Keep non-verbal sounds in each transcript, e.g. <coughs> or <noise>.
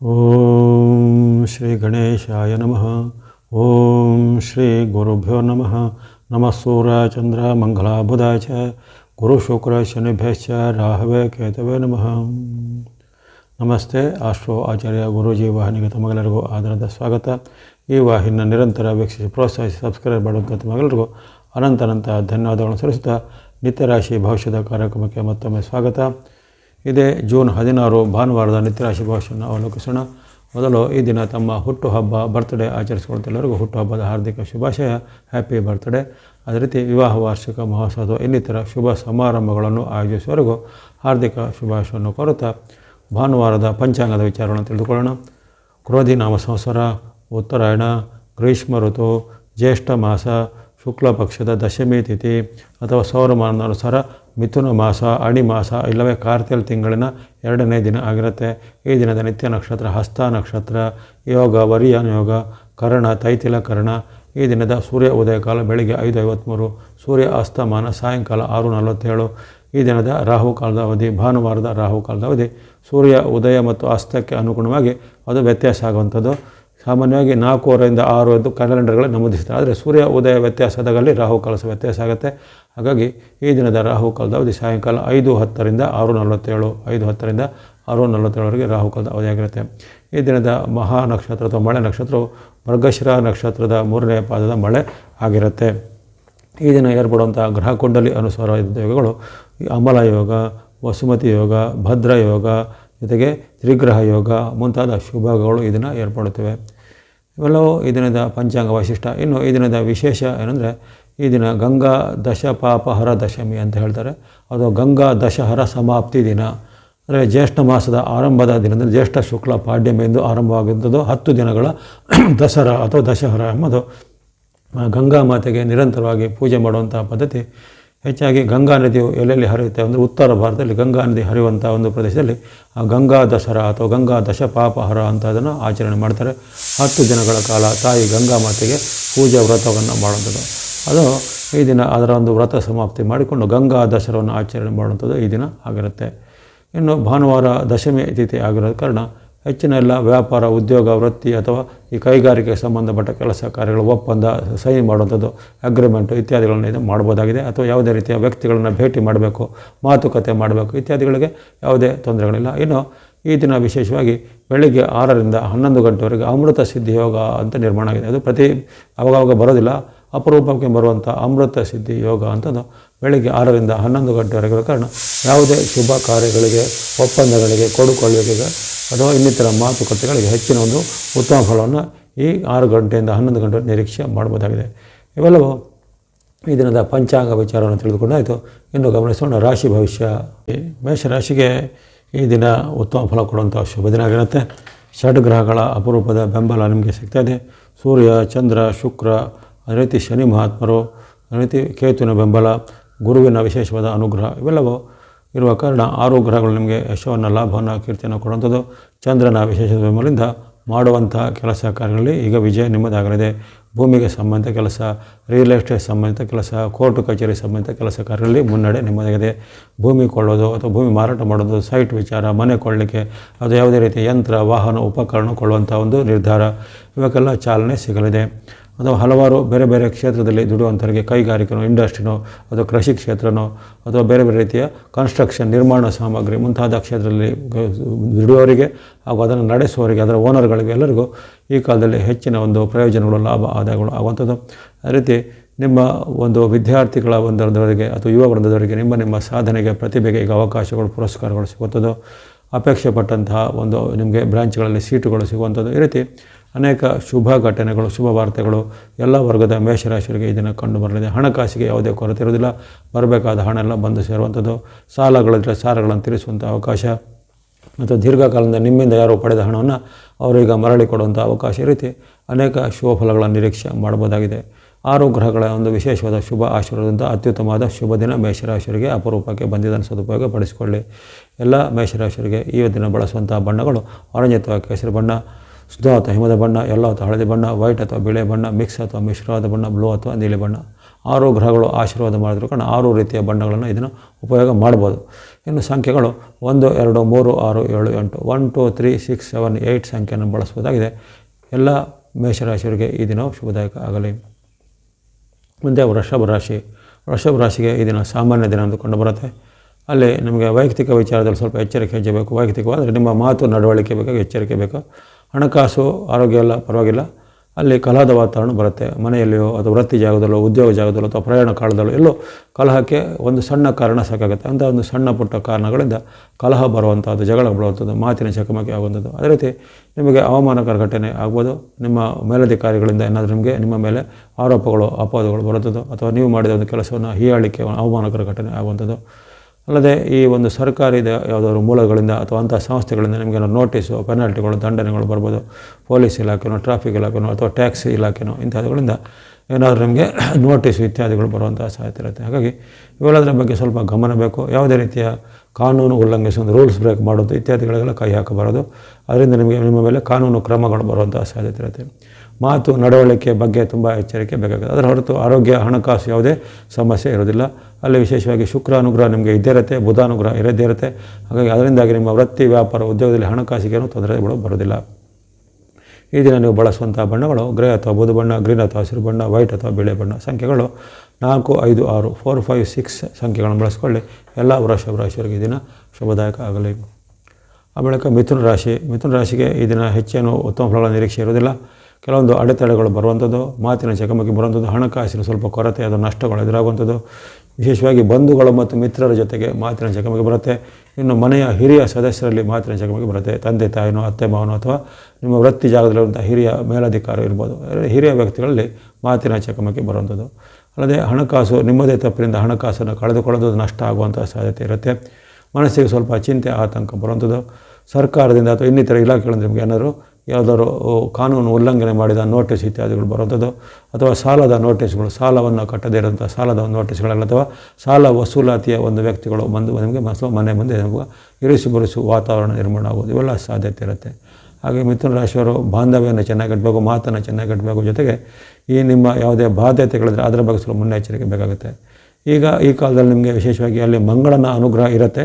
ಓಂ ಶ್ರೀ ಗಣೇಶಾಯ ನಮಃ ಓಂ ಶ್ರೀ ಗುರುಭ್ಯೋ ನಮಃ ನಮಃ ಸೂರ್ಯ ಚಂದ್ರ ಮಂಗಳ ಬುಧ ಚ ಗುರು ಶುಕ್ರ ಶನಿಭ್ಯಶ್ಚ ರಾಹವೇ ಕೇತವೇ ನಮಃ ನಮಸ್ತೆ ಆಸ್ಟ್ರೋ ಆಚಾರ್ಯ ಗುರೂಜಿ ವಾಹಿನಿಗೆ ತಮಗೆಲ್ಲರಿಗೂ ಆಧಾರದ ಸ್ವಾಗತ ಈ ವಾಹಿನಿನ ನಿರಂತರ ವೀಕ್ಷಿಸಿ ಪ್ರೋತ್ಸಾಹಿಸಿ ಸಬ್ಸ್ಕ್ರೈಬ್ ಮಾಡುವಂಥ ತಮಗೆಲ್ಲರಿಗೂ ಅನಂತ ಅನಂತ ಧನ್ಯವಾದಗಳನ್ನು ಸಲ್ಲಿಸುತ್ತಾ ನಿತ್ಯರಾಶಿ ಭವಿಷ್ಯದ ಕಾರ್ಯಕ್ರಮಕ್ಕೆ ಮತ್ತೊಮ್ಮೆ ಸ್ವಾಗತ ಇದೇ ಜೂನ್ ಹದಿನಾರು ಭಾನುವಾರದ ನಿತ್ಯರಾಶಿ ಭಾಷೆಯನ್ನು ಅವಲೋಕಿಸೋಣ. ಮೊದಲು ಈ ದಿನ ತಮ್ಮ ಹುಟ್ಟುಹಬ್ಬ ಬರ್ತ್ಡೇ ಎಲ್ಲರಿಗೂ ಹುಟ್ಟುಹಬ್ಬದ ಹಾರ್ದಿಕ ಶುಭಾಶಯ ಹ್ಯಾಪಿ ಬರ್ತ್ಡೇ ಅದೇ ರೀತಿ ವಿವಾಹ, ವಾರ್ಷಿಕ, ಮಹೋತ್ಸವ, ಇನ್ನಿತರ ಶುಭ ಸಮಾರಂಭಗಳನ್ನು ಆಯೋಜಿಸುವವರೆಗೂ ಹಾರ್ದಿಕ ಶುಭಾಶಯವನ್ನು ಕೋರುತ್ತಾ ಭಾನುವಾರದ ಪಂಚಾಂಗದ ವಿಚಾರವನ್ನು ತಿಳಿದುಕೊಳ್ಳೋಣ. ಕ್ರೋಧಿ ನಾಮ ಸಂವತ್ಸರ, ಉತ್ತರಾಯಣ, ಗ್ರೀಷ್ಮ ಋತು, ಜ್ಯೇಷ್ಠ ಮಾಸ, ಶುಕ್ಲ ಪಕ್ಷದ ದಶಮಿ ತಿಥಿ ಅಥವಾ ಸೌರಮಾನಾನುಸಾರ ಮಿಥುನ ಮಾಸ, ಅಣಿ ಮಾಸ ಇಲ್ಲವೇ ಕಾರ್ತಿಲ್ ತಿಂಗಳಿನ ಎರಡನೇ ದಿನ ಆಗಿರುತ್ತೆ. ಈ ದಿನದ ನಿತ್ಯ ನಕ್ಷತ್ರ, ಹಸ್ತ ನಕ್ಷತ್ರ, ಯೋಗ, ವರಿಯಾನ ಯೋಗ, ಕರ್ಣ, ತೈತಿಲ ಕರ್ಣ. ಈ ದಿನದ ಸೂರ್ಯ ಉದಯ ಕಾಲ ಬೆಳಿಗ್ಗೆ ಐದು ಐವತ್ತ್ಮೂರು ಸೂರ್ಯ ಅಸ್ತಮಾನ ಸಾಯಂಕಾಲ ಆರು ನಲವತ್ತೇಳು. ಈ ದಿನದ ರಾಹುಕಾಲದ ಅವಧಿ, ಭಾನುವಾರದ ರಾಹುಕಾಲದ ಅವಧಿ. ಸೂರ್ಯ ಉದಯ ಮತ್ತು ಅಸ್ತಕ್ಕೆ ಅನುಗುಣವಾಗಿ ಅದು ವ್ಯತ್ಯಾಸ ಆಗುವಂಥದ್ದು. ಸಾಮಾನ್ಯವಾಗಿ ನಾಲ್ಕೂವರೆಯಿಂದ ಆರು ಎಂದು ಕ್ಯಾಲೆಂಡರ್ಗಳು ನಮೂದಿಸ್ತಾರೆ ಆದರೆ ಸೂರ್ಯ ಉದಯ ವ್ಯತ್ಯಾಸದಲ್ಲಿ ರಾಹುಕಾಲ ಸಹ ವ್ಯತ್ಯಾಸ ಆಗುತ್ತೆ. ಹಾಗಾಗಿ ಈ ದಿನದ ರಾಹುಕಾಲದ ಅವಧಿ ಸಾಯಂಕಾಲ ಐದು ಹತ್ತರಿಂದ ಆರು ನಲವತ್ತೇಳು, ಐದು ಹತ್ತರಿಂದ ಆರು ನಲವತ್ತೇಳವರೆಗೆ ರಾಹುಕಾಲದ ಅವಧಿಯಾಗಿರುತ್ತೆ ಈ ದಿನದ ಮಹಾ ನಕ್ಷತ್ರ ಅಥವಾ ಮಳೆ ನಕ್ಷತ್ರವು ಮೃಗಶಿರ ನಕ್ಷತ್ರದ ಮೂರನೇ ಪಾದದ ಮಳೆ ಆಗಿರುತ್ತೆ. ಈ ದಿನ ಏರ್ಪಡುವಂಥ ಗ್ರಹ ಕುಂಡಲಿ ಅನುಸಾರ ಯೋಗಗಳು ಅಮಲ ಯೋಗ, ವಸುಮತಿ ಯೋಗ ಭದ್ರ ಯೋಗ ಜೊತೆಗೆ ತ್ರಿಗ್ರಹ ಯೋಗ ಮುಂತಾದ ಶುಭಗಳು ಈ ದಿನ ಏರ್ಪಡುತ್ತವೆ. ಇವೆಲ್ಲವೂ ಈ ದಿನದ ಪಂಚಾಂಗ ವೈಶಿಷ್ಟ್ಯ. ಇನ್ನು ಈ ದಿನದ ವಿಶೇಷ ಏನಂದರೆ, ಈ ದಿನ ಗಂಗಾ ದಶಪಾಪಹರ ದಶಮಿ ಅಂತ ಹೇಳ್ತಾರೆ. ಅದು ಗಂಗಾ ದಶಹರ ಸಮಾಪ್ತಿ ದಿನ. ಅಂದರೆ ಜ್ಯೇಷ್ಠ ಮಾಸದ ಆರಂಭದ ದಿನದಲ್ಲಿ ಜ್ಯೇಷ್ಠ ಶುಕ್ಲ ಪಾಡ್ಯಮಿ ಎಂದು ಆರಂಭವಾಗಿದ್ದದ್ದು ಹತ್ತು ದಿನಗಳ <clears throat> ದಸರಾ ಅಥವಾ ದಶಹರ ಎಂಬುದು. ಗಂಗಾ ಮಾತೆಗೆ ನಿರಂತರವಾಗಿ ಪೂಜೆ ಮಾಡುವಂಥ ಪದ್ಧತಿ. ಹೆಚ್ಚಾಗಿ ಗಂಗಾ ನದಿಯು ಎಲ್ಲೆಲ್ಲಿ ಹರಿಯುತ್ತೆ ಅಂದರೆ ಉತ್ತರ ಭಾರತದಲ್ಲಿ ಗಂಗಾ ನದಿ ಹರಿಯುವಂಥ ಒಂದು ಪ್ರದೇಶದಲ್ಲಿ ಗಂಗಾ ದಸರಾ ಅಥವಾ ಗಂಗಾ ದಶಪಾಪಹರ ಅಂತ ಅದನ್ನು ಆಚರಣೆ ಮಾಡ್ತಾರೆ. ಹತ್ತು ದಿನಗಳ ಕಾಲ ತಾಯಿ ಗಂಗಾ ಮಾತೆಗೆ ಪೂಜಾ ವ್ರತವನ್ನು ಮಾಡುವಂಥದ್ದು. ಅದು ಈ ದಿನ ಅದರ ಒಂದು ವ್ರತ ಸಮಾಪ್ತಿ ಮಾಡಿಕೊಂಡು ಗಂಗಾ ದಸರವನ್ನು ಆಚರಣೆ ಮಾಡುವಂಥದ್ದು ಈ ದಿನ ಆಗಿರುತ್ತೆ. ಇನ್ನು ಭಾನುವಾರ ದಶಮಿ ತಿಥಿ ಆಗಿರೋ ಕಾರಣ ಹೆಚ್ಚಿನ ಎಲ್ಲ ವ್ಯಾಪಾರ, ಉದ್ಯೋಗ, ವೃತ್ತಿ ಅಥವಾ ಈ ಕೈಗಾರಿಕೆಗೆ ಸಂಬಂಧಪಟ್ಟ ಕೆಲಸ ಕಾರ್ಯಗಳು ಒಪ್ಪಂದ ಸಹಿ ಮಾಡುವಂಥದ್ದು ಅಗ್ರಿಮೆಂಟು ಇತ್ಯಾದಿಗಳನ್ನು ಇದು ಮಾಡ್ಬೋದಾಗಿದೆ ಅಥವಾ ಯಾವುದೇ ರೀತಿಯ ವ್ಯಕ್ತಿಗಳನ್ನು ಭೇಟಿ ಮಾಡಬೇಕು, ಮಾತುಕತೆ ಮಾಡಬೇಕು, ಇತ್ಯಾದಿಗಳಿಗೆ ಯಾವುದೇ ತೊಂದರೆಗಳಿಲ್ಲ. ಇನ್ನು ಈ ದಿನ ವಿಶೇಷವಾಗಿ ಬೆಳಿಗ್ಗೆ ಆರರಿಂದ ಹನ್ನೊಂದು ಗಂಟೆವರೆಗೆ ಅಮೃತ ಸಿದ್ಧಿ ಯೋಗ ಅಂತ ನಿರ್ಮಾಣ ಆಗಿದೆ. ಅದು ಪ್ರತಿ ಅವಾಗವಾಗ ಬರೋದಿಲ್ಲ. ಅಪರೂಪಕ್ಕೆ ಬರುವಂಥ ಅಮೃತ ಸಿದ್ಧಿ ಯೋಗ ಅಂತದ್ದು ಬೆಳಿಗ್ಗೆ ಆರರಿಂದ ಹನ್ನೊಂದು ಗಂಟೆವರೆಗೆ. ಇರೋ ಕಾರಣ, ಯಾವುದೇ ಶುಭ ಕಾರ್ಯಗಳಿಗೆ, ಒಪ್ಪಂದಗಳಿಗೆ, ಕೊಡುಕೊಳ್ಳುವಿಕೆಗೆ ಅಥವಾ ಇನ್ನಿತರ ಮಾತುಕತೆಗಳಿಗೆ ಹೆಚ್ಚಿನ ಒಂದು ಉತ್ತಮ ಫಲವನ್ನು ಈ ಆರು ಗಂಟೆಯಿಂದ ಹನ್ನೊಂದು ಗಂಟೆ ನಿರೀಕ್ಷೆ ಮಾಡ್ಬೋದಾಗಿದೆ ಇವೆಲ್ಲವೂ ಈ ದಿನದ ಪಂಚಾಂಗ ವಿಚಾರವನ್ನು ತಿಳಿದುಕೊಂಡಾಯಿತು. ಇನ್ನು ಗಮನಿಸೋಣ ರಾಶಿ ಭವಿಷ್ಯ. ಮೇಷರಾಶಿಗೆ ಈ ದಿನ ಉತ್ತಮ ಫಲ ಕೊಡುವಂಥ ಶುಭ ದಿನ ಆಗಿರುತ್ತೆ. ಷಡ್ಗ್ರಹಗಳ ಅಪರೂಪದ ಬೆಂಬಲ ನಿಮಗೆ ಸಿಗ್ತಾಯಿದೆ ಸೂರ್ಯ, ಚಂದ್ರ, ಶುಕ್ರ ಅದೇ ರೀತಿ ಶನಿ ಮಹಾತ್ಮರು ಅದೇ ರೀತಿ ಕೇತುವಿನ ಬೆಂಬಲ, ಗುರುವಿನ ವಿಶೇಷವಾದ ಅನುಗ್ರಹ ಇವೆಲ್ಲವೂ ಇರುವ ಕಾರಣ ಆರು ಗ್ರಹಗಳು ನಿಮಗೆ ಯಶವನ್ನು ಲಾಭವನ್ನು ಕೀರ್ತಿಯನ್ನು ಕೊಡುವಂಥದ್ದು. ಚಂದ್ರನ ವಿಶೇಷ ಬೆಂಬಲದಿಂದ ಮಾಡುವಂಥ ಕೆಲಸ ಕಾರ್ಯಗಳಲ್ಲಿ ಈಗ ವಿಜಯ ನಿಮ್ಮದಾಗಲಿದೆ. ಭೂಮಿಗೆ ಸಂಬಂಧಿತ ಕೆಲಸ ರಿಯಲ್ ಎಸ್ಟೇಟ್ ಸಂಬಂಧಿತ ಕೆಲಸ ಕೋರ್ಟ್ ಕಚೇರಿ ಸಂಬಂಧಿತ ಕೆಲಸ ಕಾರ್ಯಗಳಲ್ಲಿ ಮುನ್ನಡೆ ನಿಮ್ಮದಾಗಿದೆ. ಭೂಮಿ ಕೊಳ್ಳೋದು ಅಥವಾ ಭೂಮಿ ಮಾರಾಟ ಮಾಡೋದು ಸೈಟ್ ವಿಚಾರ, ಮನೆ ಕೊಳ್ಳಲಿಕ್ಕೆ ಅದು ಯಾವುದೇ ರೀತಿಯ ಯಂತ್ರ, ವಾಹನ, ಉಪಕರಣ ಕೊಳ್ಳುವಂಥ ಒಂದು ನಿರ್ಧಾರ. ಇವಕ್ಕೆಲ್ಲ ಚಾಲನೆ ಸಿಗಲಿದೆ. ಅಥವಾ ಹಲವಾರು ಬೇರೆ ಬೇರೆ ಕ್ಷೇತ್ರದಲ್ಲಿ ದುಡಿಯುವಂಥವರಿಗೆ ಕೈಗಾರಿಕೆನೋ, ಇಂಡಸ್ಟ್ರಿನೋ, ಅಥವಾ ಕೃಷಿ ಕ್ಷೇತ್ರನೋ, ಅಥವಾ ಬೇರೆ ಬೇರೆ ರೀತಿಯ ಕನ್ಸ್ಟ್ರಕ್ಷನ್ ನಿರ್ಮಾಣ ಸಾಮಗ್ರಿ ಮುಂತಾದ ಕ್ಷೇತ್ರದಲ್ಲಿ ದುಡಿಯೋರಿಗೆ ಹಾಗೂ ಅದನ್ನು ನಡೆಸುವವರಿಗೆ, ಅದರ ಓನರ್ಗಳಿಗೆ ಎಲ್ಲರಿಗೂ ಈ ಕಾಲದಲ್ಲಿ ಹೆಚ್ಚಿನ ಒಂದು ಪ್ರಯೋಜನಗಳು, ಲಾಭ, ಆದಾಯಗಳು ಆಗುವಂಥದ್ದು. ಅದೇ ರೀತಿ ನಿಮ್ಮ ಒಂದು ವಿದ್ಯಾರ್ಥಿಗಳ ಒಂದರದವರಿಗೆ ಅಥವಾ ಯುವ ವೃಂದದವರಿಗೆ ನಿಮ್ಮ ನಿಮ್ಮ ಸಾಧನೆಗೆ, ಪ್ರತಿಭೆಗೆ ಈಗ ಅವಕಾಶಗಳು, ಪುರಸ್ಕಾರಗಳು ಸಿಗುವಂಥದ್ದು. ಅಪೇಕ್ಷೆ ಪಟ್ಟಂತಹ ಒಂದು ನಿಮಗೆ ಬ್ರಾಂಚ್ಗಳಲ್ಲಿ ಸೀಟುಗಳು ಸಿಗುವಂಥದ್ದು. ಈ ರೀತಿ ಅನೇಕ ಶುಭ ಘಟನೆಗಳು, ಶುಭ ವಾರ್ತೆಗಳು ಎಲ್ಲ ವರ್ಗದ ಮೇಷರಾಶಿಯವರಿಗೆ ಇದನ್ನು ಕಂಡು ಬರಲಿದೆ. ಹಣಕಾಸಿಗೆ ಯಾವುದೇ ಕೊರತೆ ಇರೋದಿಲ್ಲ ಬರಬೇಕಾದ ಹಣ ಎಲ್ಲ ಬಂದು ಸೇರುವಂಥದ್ದು. ಸಾಲಗಳಿದ್ರೆ ಸಾಲಗಳನ್ನು ತೀರಿಸುವಂಥ ಅವಕಾಶ ಮತ್ತು ದೀರ್ಘಕಾಲದಿಂದ ನಿಮ್ಮಿಂದ ಯಾರು ಪಡೆದ ಹಣವನ್ನು ಅವರೀಗ ಮರಳಿ ಕೊಡುವಂಥ ಅವಕಾಶ ರೀತಿ ಅನೇಕ ಶುಭ ಫಲಗಳ ನಿರೀಕ್ಷೆ ಮಾಡಬಹುದಾಗಿದೆ. ಆರು ಗ್ರಹಗಳ ಒಂದು ವಿಶೇಷವಾದ ಶುಭ ಆಶೀರ್ವಾದದಿಂದ ಅತ್ಯುತ್ತಮವಾದ ಶುಭ ದಿನ ಮೇಷರಾಶಿಯರಿಗೆ ಅಪರೂಪಕ್ಕೆ ಬಂದಿದ್ದನ್ನು ಸದುಪಯೋಗ ಪಡಿಸಿಕೊಳ್ಳಿ ಎಲ್ಲ ಮೇಷರಾಶಿಯರಿಗೆ ಈ ದಿನ ಬಳಸುವಂಥ ಬಣ್ಣಗಳು ಆರೆಂಜ್ ಅಥವಾ ಕೇಸರಿ ಬಣ್ಣ. ಶುದ್ಧ ಅಥವಾ ಹಿಮದ ಬಣ್ಣ, ಎಲ್ಲೋ ಅಥವಾ ಹಳದಿ ಬಣ್ಣ, ವೈಟ್ ಅಥವಾ ಬಿಳೆ ಬಣ್ಣ, ಮಿಕ್ಸ್ ಅಥವಾ ಮಿಶ್ರವಾದ ಬಣ್ಣ, ಬ್ಲೂ ಅಥವಾ ನೀಲಿ ಬಣ್ಣ. ಆರು ಗ್ರಹಗಳು ಆಶೀರ್ವಾದ ಮಾಡಿದ್ರು ಕಾರಣ ಆರು ರೀತಿಯ ಬಣ್ಣಗಳನ್ನು ಇದನ್ನು ಉಪಯೋಗ ಮಾಡ್ಬೋದು. ಇನ್ನು ಸಂಖ್ಯೆಗಳು ಒಂದು, ಎರಡು, ಮೂರು, ಆರು, ಏಳು, ಎಂಟು. One two three six seven eight ಸಂಖ್ಯೆಯನ್ನು ಬಳಸ್ಬೋದಾಗಿದೆ. ಎಲ್ಲ ಮೇಷರಾಶಿಯವರಿಗೆ ಈ ದಿನವು ಶುಭದಾಯಕ ಆಗಲಿ. ಮುಂದೆ ವೃಷಭ ರಾಶಿ. ವೃಷಭ ರಾಶಿಗೆ ಈ ದಿನ ಸಾಮಾನ್ಯ ದಿನ ಎಂದು ಕಂಡು ಬರುತ್ತೆ. ಅಲ್ಲಿ ನಿಮಗೆ ವೈಯಕ್ತಿಕ ವಿಚಾರದಲ್ಲಿ ಸ್ವಲ್ಪ ಎಚ್ಚರಿಕೆ ಹೆಜ್ಜೆ ಬೇಕು ವೈಯಕ್ತಿಕವಾದರೆ ನಿಮ್ಮ ಮಾತು ನಡವಳಿಕೆ ಬೇಕಾಗಿ ಎಚ್ಚರಿಕೆ ಬೇಕು. ಹಣಕಾಸು, ಆರೋಗ್ಯ ಎಲ್ಲ ಪರವಾಗಿಲ್ಲ. ಅಲ್ಲಿ ಕಲಹದ ವಾತಾವರಣ ಬರುತ್ತೆ. ಮನೆಯಲ್ಲಿಯೋ ಅಥವಾ ವೃತ್ತಿ ಜಾಗದಲ್ಲೋ, ಉದ್ಯೋಗ ಜಾಗದಲ್ಲೋ ಅಥವಾ ಪ್ರಯಾಣ ಕಾಲದಲ್ಲೋ ಎಲ್ಲೋ ಕಲಹಕ್ಕೆ ಒಂದು ಸಣ್ಣ ಕಾರಣ ಸಾಕಾಗುತ್ತೆ. ಅಂಥ ಒಂದು ಸಣ್ಣ ಪುಟ್ಟ ಕಾರಣಗಳಿಂದ ಕಲಹ ಬರುವಂಥದ್ದು ಜಗಳ ಬರುವಂಥದ್ದು ಮಾತಿನ ಚಕಮಕಿ ಆಗುವಂಥದ್ದು ಅದೇ ರೀತಿ ನಿಮಗೆ ಅವಮಾನಕರ ಘಟನೆ ಆಗ್ಬೋದು. ನಿಮ್ಮ ಮೇಲಧಿಕಾರಿಗಳಿಂದ ಏನಾದರೂ ನಿಮಗೆ, ನಿಮ್ಮ ಮೇಲೆ ಆರೋಪಗಳು, ಅಪವಾದಗಳು ಬರುತ್ತದೋ ಅಥವಾ ನೀವು ಮಾಡಿದ ಒಂದು ಕೆಲಸವನ್ನು ಹೀಯಾಳಿಕೆ ಅವಮಾನಕರ ಘಟನೆ ಆಗುವಂಥದ್ದು ಅಲ್ಲದೆ ಈ ಒಂದು ಸರ್ಕಾರದ ಯಾವುದಾದ್ರು ಮೂಲಗಳಿಂದ ಅಥವಾ ಅಂತಹ ಸಂಸ್ಥೆಗಳಿಂದ ನಿಮಗೆ ನೋಟಿಸು, ಪೆನಾಲ್ಟಿಗಳು, ದಂಡನೆಗಳು ಬರ್ಬೋದು. ಪೊಲೀಸ್ ಇಲಾಖೆನೋ, ಟ್ರಾಫಿಕ್ ಇಲಾಖೆನೋ ಅಥವಾ ಟ್ಯಾಕ್ಸ್ ಇಲಾಖೆನೋ ಇಂಥವುಗಳಿಂದ ಏನಾದರೂ ನಿಮಗೆ <coughs> ನೋಟಿಸು ಇತ್ಯಾದಿಗಳು ಬರುವಂಥ ಸಾಧ್ಯತೆ ಇರುತ್ತೆ. ಹಾಗಾಗಿ ಇವೆಲ್ಲದರ ಬಗ್ಗೆ ಸ್ವಲ್ಪ ಗಮನ ಬೇಕು. ಯಾವುದೇ ರೀತಿಯ ಕಾನೂನು ಉಲ್ಲಂಘಿಸೋದು ರೂಲ್ಸ್ ಬ್ರೇಕ್ ಮಾಡೋದು ಇತ್ಯಾದಿಗಳಿಗೆಲ್ಲ ಕೈ ಹಾಕಬಾರದು. ಅದರಿಂದ ನಿಮಗೆ ನಿಮ್ಮ ಮೇಲೆ ಕಾನೂನು ಕ್ರಮಗಳು ಬರುವಂಥ ಸಾಧ್ಯತೆ ಇರುತ್ತೆ. ಮಾತು ನಡವಳಿಕೆ ಬಗ್ಗೆ ತುಂಬ ಎಚ್ಚರಿಕೆ ಬೇಕಾಗುತ್ತೆ. ಅದರ ಹೊರತು ಆರೋಗ್ಯ, ಹಣಕಾಸು ಯಾವುದೇ ಸಮಸ್ಯೆ ಇರೋದಿಲ್ಲ ಅಲ್ಲಿ ವಿಶೇಷವಾಗಿ ಶುಕ್ರ ಅನುಗ್ರಹ ನಿಮಗೆ ಇದ್ದೇ ಇರುತ್ತೆ ಬುಧ ಅನುಗ್ರಹ ಇರದೇ ಇರುತ್ತೆ. ಹಾಗಾಗಿ ಅದರಿಂದಾಗಿ ನಿಮ್ಮ ವೃತ್ತಿ ವ್ಯಾಪಾರ ಉದ್ಯೋಗದಲ್ಲಿ ಹಣಕಾಸಿಗೇನು ತೊಂದರೆಗಳು ಬರೋದಿಲ್ಲ. ಈ ದಿನ ನೀವು ಬಳಸುವಂಥ ಬಣ್ಣಗಳು ಗ್ರೇ ಅಥವಾ ಬುಧ ಬಣ್ಣ, ಗ್ರೀನ್ ಅಥವಾ ಹಸಿರು ಬಣ್ಣ, ವೈಟ್ ಅಥವಾ ಬಿಳೆ ಬಣ್ಣ ಸಂಖ್ಯೆಗಳು ನಾಲ್ಕು, ಐದು, ಆರು, ಫೋರ್, ಫೈವ್, ಸಿಕ್ಸ್ ಸಂಖ್ಯೆಗಳನ್ನು ಬಳಸ್ಕೊಳ್ಳಿ. ಎಲ್ಲ ವೃಷಭ ರಾಶಿಯವರಿಗೆ ಈ ದಿನ ಶುಭದಾಯಕ ಆಗಲಿ. ಆ ಮಿಥುನ ರಾಶಿ. ಮಿಥುನ ರಾಶಿಗೆ ಈ ದಿನ ಹೆಚ್ಚೇನು ಉತ್ತಮ ಫಲಗಳ ನಿರೀಕ್ಷೆ ಇರೋದಿಲ್ಲ. ಕೆಲವೊಂದು ಅಡೆತಡೆಗಳು ಬರುವಂಥದ್ದು, ಮಾತಿನ ಚಕಮಕಿ ಬರುವಂಥದ್ದು, ಹಣಕಾಸಿನ ಸ್ವಲ್ಪ ಕೊರತೆ ಅದು ನಷ್ಟಗಳು ಎದುರಾಗುವಂಥದ್ದು ವಿಶೇಷವಾಗಿ ಬಂಧುಗಳು ಮತ್ತು ಮಿತ್ರರ ಜೊತೆಗೆ ಮಾತಿನ ಚಕಮಕಿ ಬರುತ್ತೆ. ಇನ್ನು ಮನೆಯ ಹಿರಿಯ ಸದಸ್ಯರಲ್ಲಿ ಮಾತಿನ ಚಕಮಕಿ ಬರುತ್ತೆ. ತಂದೆ, ತಾಯಿನೋ, ಅತ್ತೆ, ಮಾವನೋ ಅಥವಾ ನಿಮ್ಮ ವೃತ್ತಿ ಜಾಗದಲ್ಲಿರುವಂಥ ಹಿರಿಯ ಮೇಲಾಧಿಕಾರಿ ಇರ್ಬೋದು. ಹಿರಿಯ ವ್ಯಕ್ತಿಗಳಲ್ಲಿ ಮಾತಿನ ಚಕಮಕಿ ಬರುವಂಥದ್ದು. ಅಲ್ಲದೆ ಹಣಕಾಸು, ನಿಮ್ಮದೇ ತಪ್ಪಿನಿಂದ ಹಣಕಾಸನ್ನು ಕಳೆದುಕೊಳ್ಳೋದು ನಷ್ಟ ಆಗುವಂಥ ಸಾಧ್ಯತೆ ಇರುತ್ತೆ. ಮನಸ್ಸಿಗೆ ಸ್ವಲ್ಪ ಚಿಂತೆ, ಆತಂಕ ಬರುವಂಥದ್ದು. ಸರ್ಕಾರದಿಂದ ಅಥವಾ ಇನ್ನಿತರ ಇಲಾಖೆಗಳಿಂದ ನಿಮಗೆ ಏನಾದರೂ ಯಾವುದಾದ್ರು ಕಾನೂನು ಉಲ್ಲಂಘನೆ ಮಾಡಿದ ನೋಟಿಸ್ ಇತ್ಯಾದಿಗಳು ಬರುವಂಥದ್ದು, ಅಥವಾ ಸಾಲದ ನೋಟಿಸ್ಗಳು, ಸಾಲವನ್ನು ಕಟ್ಟದೇ ಇರುವಂಥ ಸಾಲದ ನೋಟಿಸ್ಗಳಲ್ಲಿ, ಅಥವಾ ಸಾಲ ವಸೂಲಾತಿಯ ಒಂದು ವ್ಯಕ್ತಿಗಳು ಬಂದು ನಿಮಗೆ ಮಸ, ಮನೆ ಮುಂದೆ ನಮಗೆ ಇರಿಸಿ ಬರಿಸು ವಾತಾವರಣ ನಿರ್ಮಾಣ ಆಗೋದು ಇವೆಲ್ಲ ಸಾಧ್ಯತೆ ಇರುತ್ತೆ. ಹಾಗೆ ಮಿಥುನ ರಾಶಿಯವರು ಬಾಂಧವ್ಯವನ್ನು ಚೆನ್ನಾಗಿ ಕಟ್ಟಬೇಕು ಮಾತನ್ನು ಚೆನ್ನಾಗಿ ಕಟ್ಟಬೇಕು ಜೊತೆಗೆ ಈ ನಿಮ್ಮ ಯಾವುದೇ ಬಾಧ್ಯತೆಗಳಿದ್ರೆ ಅದರ ಬಗ್ಗೆ ಸ್ವಲ್ಪ ಮುನ್ನೆಚ್ಚರಿಕೆ ಬೇಕಾಗುತ್ತೆ. ಈಗ ಈ ಕಾಲದಲ್ಲಿ ನಿಮಗೆ ವಿಶೇಷವಾಗಿ ಅಲ್ಲಿ ಮಂಗಳನ ಅನುಗ್ರಹ ಇರುತ್ತೆ.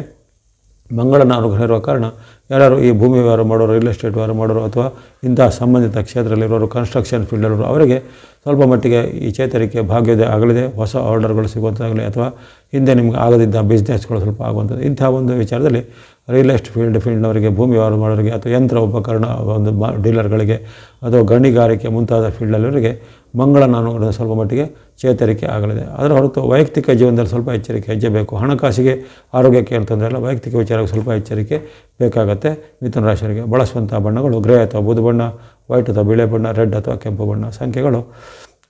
ಮಂಗಳನ ಅನುಗ್ರಹ ಇರುವ ಕಾರಣ ಯಾರು ಈ ಭೂಮಿ ವ್ಯವಹಾರ ಮಾಡೋರು ರಿಯಲ್ ಎಸ್ಟೇಟ್ ವ್ಯವಹಾರ ಮಾಡೋರು ಅಥವಾ ಇಂತಹ ಸಂಬಂಧಿತ ಕ್ಷೇತ್ರದಲ್ಲಿರೋರು ಕನ್ಸ್ಟ್ರಕ್ಷನ್ ಫೀಲ್ಡಲ್ಲಿರೋರು ಅವರಿಗೆ ಸ್ವಲ್ಪ ಮಟ್ಟಿಗೆ ಈ ಚೇತರಿಕೆ ಭಾಗ್ಯೋದಯ ಆಗಲಿದೆ, ಹೊಸ ಆರ್ಡರ್ಗಳು ಸಿಗುವಂಥದ್ದಾಗಲಿ ಅಥವಾ ಹಿಂದೆ ನಿಮ್ಗೆ ಆಗದಿದ್ದ ಬಿಸ್ನೆಸ್ಗಳು ಸ್ವಲ್ಪ ಆಗುವಂಥದ್ದು. ಇಂಥ ಒಂದು ವಿಚಾರದಲ್ಲಿ ರಿಯಲ್ ಎಸ್ಟ್ ಫೀಲ್ಡ್ ಫೀಲ್ಡ್ನವರಿಗೆ ಭೂಮಿ ವ್ಯವಹಾರ ಮಾಡೋರಿಗೆ ಅಥವಾ ಯಂತ್ರ ಉಪಕರಣ ಒಂದು ಮಾ ಡೀಲರ್ಗಳಿಗೆ ಅಥವಾ ಗಣಿಗಾರಿಕೆ ಮುಂತಾದ ಫೀಲ್ಡಲ್ಲಿವರಿಗೆ ಮಂಗಳನ ನಾನು ಸ್ವಲ್ಪ ಮಟ್ಟಿಗೆ ಚೇತರಿಕೆ ಆಗಲಿದೆ. ಅದರ ಹೊರತು ವೈಯಕ್ತಿಕ ಜೀವನದಲ್ಲಿ ಸ್ವಲ್ಪ ಎಚ್ಚರಿಕೆ ಹೆಜ್ಜೆ ಬೇಕು ಹಣಕಾಸಿಗೆ ಆರೋಗ್ಯಕ್ಕೆ ಅಂತಂದ್ರೆ ಎಲ್ಲ ವೈಯಕ್ತಿಕ ವಿಚಾರಕ್ಕೆ ಸ್ವಲ್ಪ ಎಚ್ಚರಿಕೆ ಬೇಕಾಗುತ್ತೆ. ಮಿಥುನ ರಾಶಿಯವರಿಗೆ ಬಳಸುವಂಥ ಬಣ್ಣಗಳು ಗ್ರೇ ಅಥವಾ ಬುಧ ಬಣ್ಣ, ವೈಟ್ ಅಥವಾ ಬಿಳೆ ಬಣ್ಣ, ರೆಡ್ ಅಥವಾ ಕೆಂಪು ಬಣ್ಣ ಸಂಖ್ಯೆಗಳು